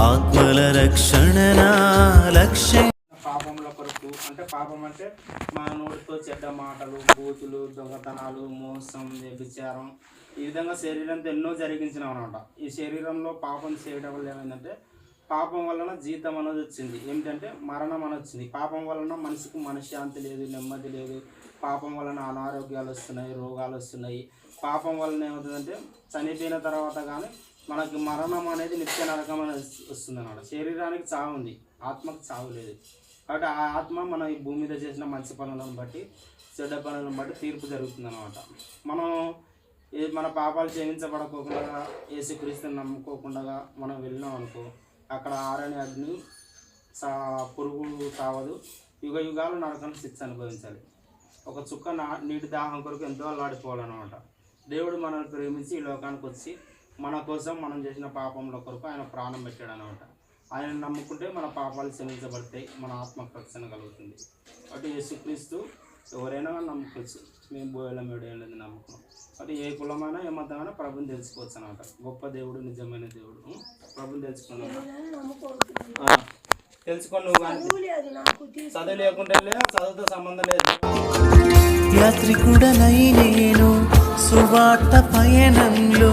ఆత్మల రక్షణ లక్ష్యం. పాపంలో కొరకు అంటే పాపం అంటే మా నోటితో చెడ్డ మాటలు బూతులు దొంగతనాలు మోసం వ్యభిచారం ఈ విధంగా శరీరంతో ఎన్నో జరిగించినాం అనమాట ఈ శరీరంలో పాపం చేయడం వల్ల ఏమైందంటే పాపం వలన జీతం అనేది వచ్చింది. ఏమిటంటే మరణం అని వచ్చింది. పాపం వలన మనిషికి మనశ్శాంతి లేదు నెమ్మది లేదు. పాపం వలన అనారోగ్యాలు వస్తున్నాయి రోగాలు వస్తున్నాయి. పాపం వలన ఏమవుతుందంటే చనిపోయిన తర్వాత కానీ మనకి మరణం అనేది నిత్య నరకం అనేది వస్తుంది అన్నమాట శరీరానికి చావు ఉంది. ఆత్మకు చావు లేదు. కాబట్టి ఆ ఆత్మ మన ఈ భూమి మీద చేసిన మంచి పనులను బట్టి చెడ్డ పనులను బట్టి తీర్పు జరుగుతుంది అనమాట మనం ఏ మన పాపాలు క్షమించబడకోకుండా ఏసుక్రీస్తుని నమ్ముకోకుండా మనం వెళ్ళినాం అనుకో అక్కడ ఆరని అగ్ని సా పురుగు కావదు యుగ యుగాలు నరకం శిక్ష అనుభవించాలి. ఒక చుక్క నా నీటి దాహం కొరకు ఎంతో అల్లాడిపోవాలన్నమాట. దేవుడు మనల్ని ప్రేమించి ఈ లోకానికి వచ్చి మన కోసం మనం చేసిన పాపంలో కొరకు ఆయన ప్రాణం పెట్టాడు అనమాట ఆయన నమ్ముకుంటే మన పాపాలు క్షమించబడతాయి మన ఆత్మకు రక్షణ కలుగుతుంది. కాబట్టి యేసుక్రీస్తు ఎవరైనా నమ్ముకోవచ్చు మేము బోయలం ఏడేళ్ళది నమ్ముకున్నాం కాబట్టి ఏ కులమైనా ఏ మతమైనా ప్రభుని తెలుసుకోవచ్చు అనమాట. గొప్ప దేవుడు నిజమైన దేవుడు. ప్రభుని తెలుసుకున్నాం తెలుసుకోండి తెలుసుకొని నువ్వు కానీ చదువు లేకుంటే చదువుతో సంబంధం లేదు. యాత్రికుడనై నేను సువార్త పయనంలో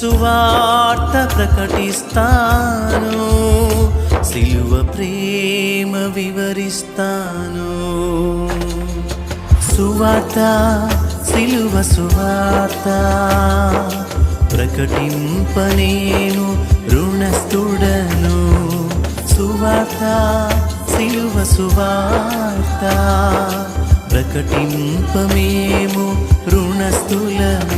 సువార్త ప్రకటిస్తాను. సిలువ ప్రేమ వివరిస్తాను. సువార్త సిలువ సువార్త ప్రకటింపనేను రుణస్థుడను. సువార్త సిలువ సువార్త ప్రకటింప మేము రుణస్థులము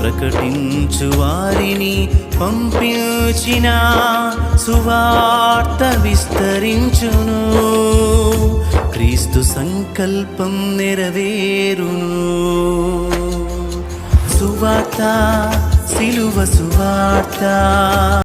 ప్రకటించు వారిని పంపించిన సువార్త విస్తరించును. క్రీస్తు సంకల్పం నెరవేరును. సువార్త సిలువ సువార్త.